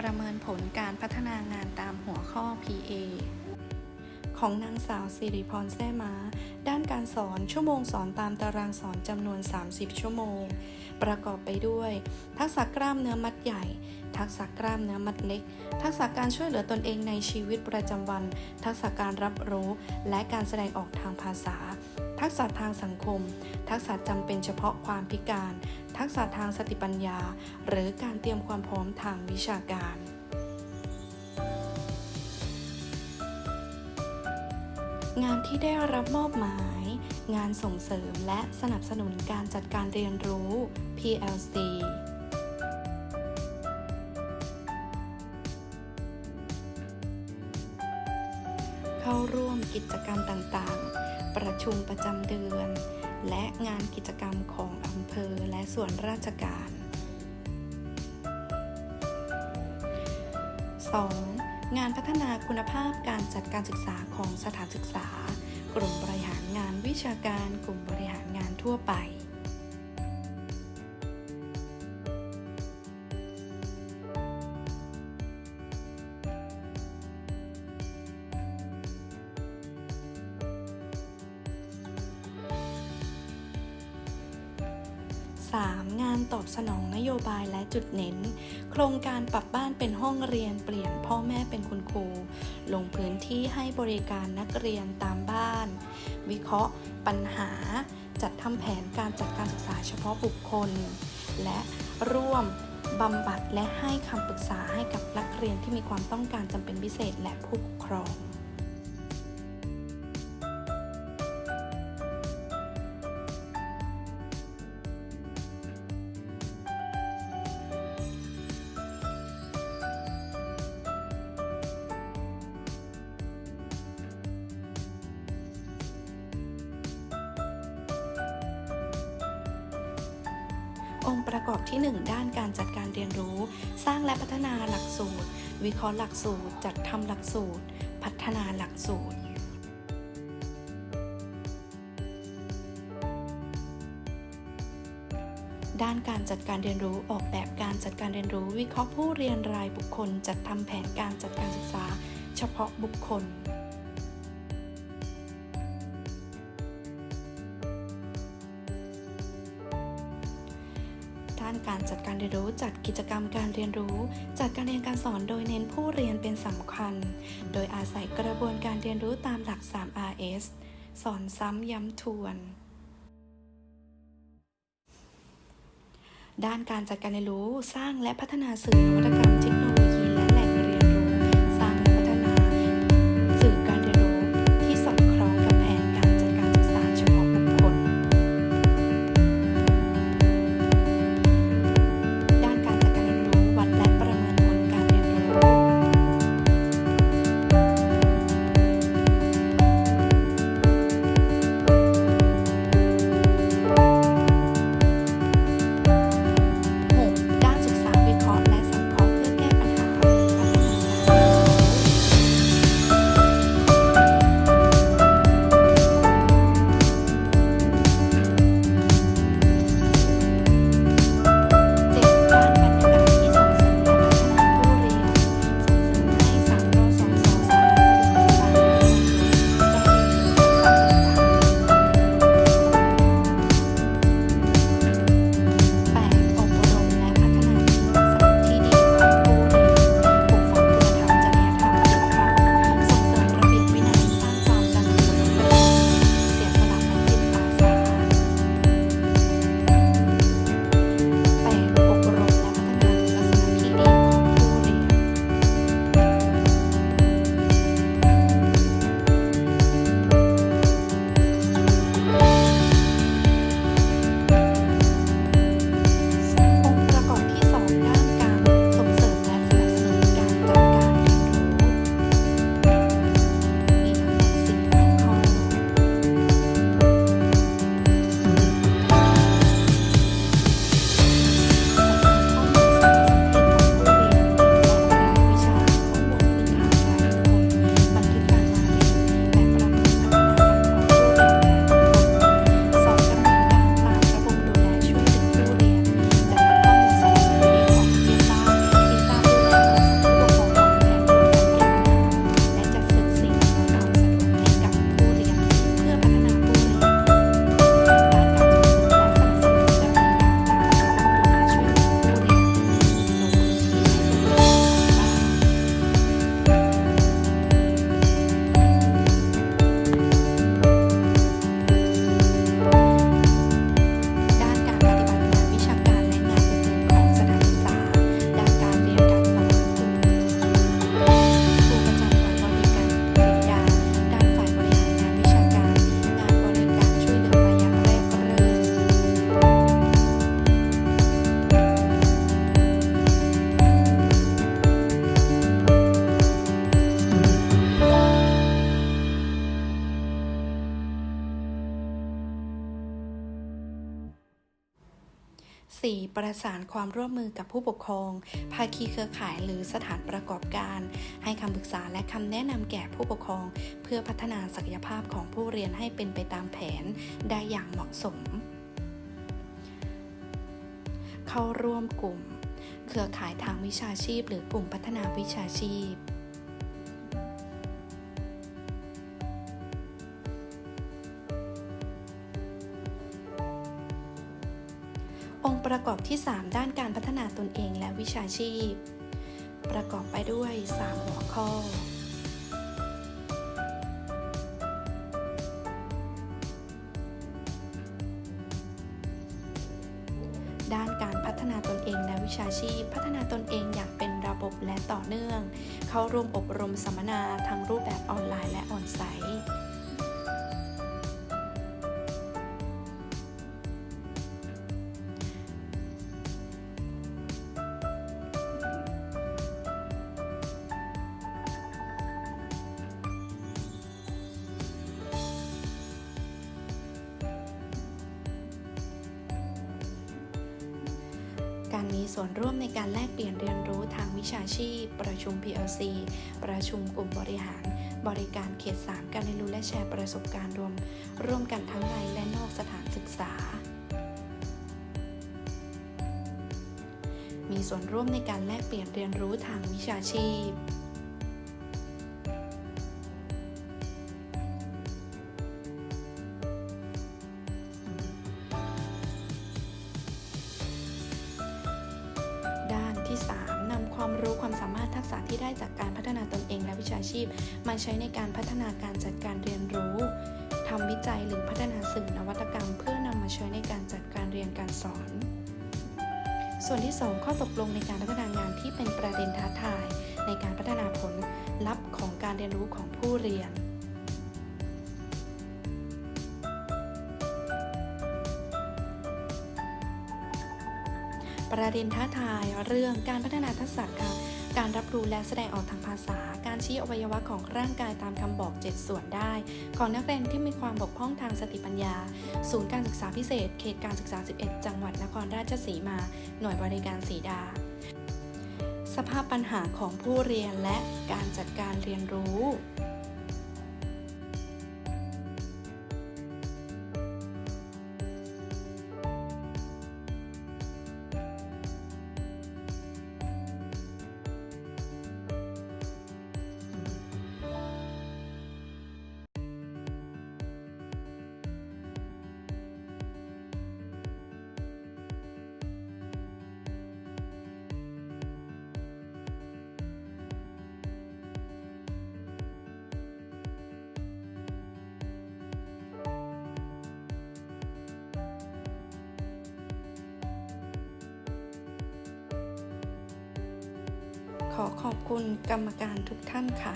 ประเมินผลการพัฒนางานตามหัวข้อ PA ของนางสาวสิริพรแซ่ม้าด้านการสอนชั่วโมงสอนตามตารางสอนจำนวน 30 ชั่วโมง ประกอบไปด้วย ทักษะกล้ามเนื้อมัดใหญ่ ทักษะกล้ามเนื้อมัดเล็ก ทักษะการช่วยเหลือตนเองในชีวิตประจำวัน ทักษะการรับรู้ และการแสดงออกทางภาษา ทักษะทางสังคม ทักษะจำเป็นเฉพาะความพิการ ทักษะทางสติปัญญา หรือการเตรียมความพร้อมทางวิชาการ งานที่ได้รับมอบหมาย งานส่งเสริมและสนับสนุนการจัดการเรียนรู้ PLC เข้าร่วมกิจกรรมต่างๆ ประชุมประจำเดือน และงานกิจกรรมของอำเภอและส่วนราชการ 2. งานพัฒนาคุณภาพการจัดการศึกษาของสถานศึกษา กลุ่มบริหารงานวิชาการ กลุ่มบริหารงานทั่วไป 3. งานตอบสนองนโยบายและจุดเน้น โครงการปรับบ้านเป็นห้องเรียนเปลี่ยนพ่อแม่เป็นคุณครู ลงพื้นที่ให้บริการนักเรียนตามบ้าน วิเคราะห์ ปัญหา จัดทำแผนการจัดการศึกษาเฉพาะบุคคล และร่วมบำบัดและให้คำปรึกษาให้กับนักเรียนที่มีความต้องการจำเป็นพิเศษและผู้ปกครอง องค์ประกอบที่ 1 ด้านการจัดการเรียนรู้ สร้างและพัฒนาหลักสูตร วิเคราะห์หลักสูตร จัดทำหลักสูตร พัฒนาหลักสูตรด้านการจัดการเรียนรู้ออกแบบการจัดการเรียนรู้ วิเคราะห์ผู้เรียนรายบุคคล จัดทำแผนการจัดการศึกษา เฉพาะบุคคล การจัดการเรียนรู้จัดกิจกรรมการเรียนรู้ จัดการเรียนการสอนโดยเน้นผู้เรียนเป็นสำคัญ โดยอาศัยกระบวนการเรียนรู้ตามหลัก 3RS สอนซ้ำย้ำทวน ด้านการจัดการเรียนรู้สร้างและพัฒนาสื่อนวัตกรรมเทค ประสานความร่วมมือกับผู้ปกครอง ภาคีเครือข่ายหรือสถานประกอบการ ให้คำปรึกษาและคำแนะนำแก่ผู้ปกครอง เพื่อพัฒนาศักยภาพของผู้เรียนให้เป็นไปตามแผนได้อย่างเหมาะสม เข้าร่วมกลุ่ม เครือข่ายทางวิชาชีพ หรือกลุ่มพัฒนาวิชาชีพ องค์ประกอบที่ 3 ด้านการพัฒนาตนเองและวิชาชีพ ประกอบไปด้วย 3 หัวข้อ ด้านการพัฒนาตนเองและวิชาชีพ พัฒนาตนเองอย่างเป็นระบบและต่อเนื่อง เข้าร่วมอบรมสัมมนาทั้งรูปแบบออนไลน์และออนไซต์ ส่วนร่วมในการแลกเปลี่ยนเรียนรู้ทางวิชาชีพ ประชุม PLC ประชุมกลุ่มบริหาร บริการเขต 3 การเรียนรู้และแชร์ประสบการณ์รวม ร่วมกันทั้งในและนอกสถานศึกษา มีส่วนร่วมในการแลกเปลี่ยนเรียนรู้ทางวิชาชีพ ความรู้ความสามารถทักษะที่ได้จากการพัฒนาตนเองและวิชาชีพ มาใช้ในการพัฒนาการจัดการเรียนรู้ทำวิจัยหรือพัฒนาสื่อนวัตกรรม เพื่อนำมาใช้ในการจัดการเรียนการสอน ส่วนที่ 2 ข้อตกลงในการพัฒนางานที่เป็นประเด็นท้าทาย ในการพัฒนาผลลัพธ์ของการเรียนรู้ของผู้เรียน ประเด็นท้าทายเรื่องการพัฒนาทักษะค่ะการรับรู้และแสดงออกทางภาษา การชี้อวัยวะของร่างกายตามคำบอก 7 ส่วนได้ ของนักเรียนที่มีความบกพร่องทางสติปัญญา ศูนย์การศึกษาพิเศษ เขตการศึกษา 11 จังหวัดนครราชสีมา หน่วยบริการสีดา สภาพปัญหาของผู้เรียนและการจัดการเรียนรู้ ขอขอบคุณกรรมการทุกท่านค่ะ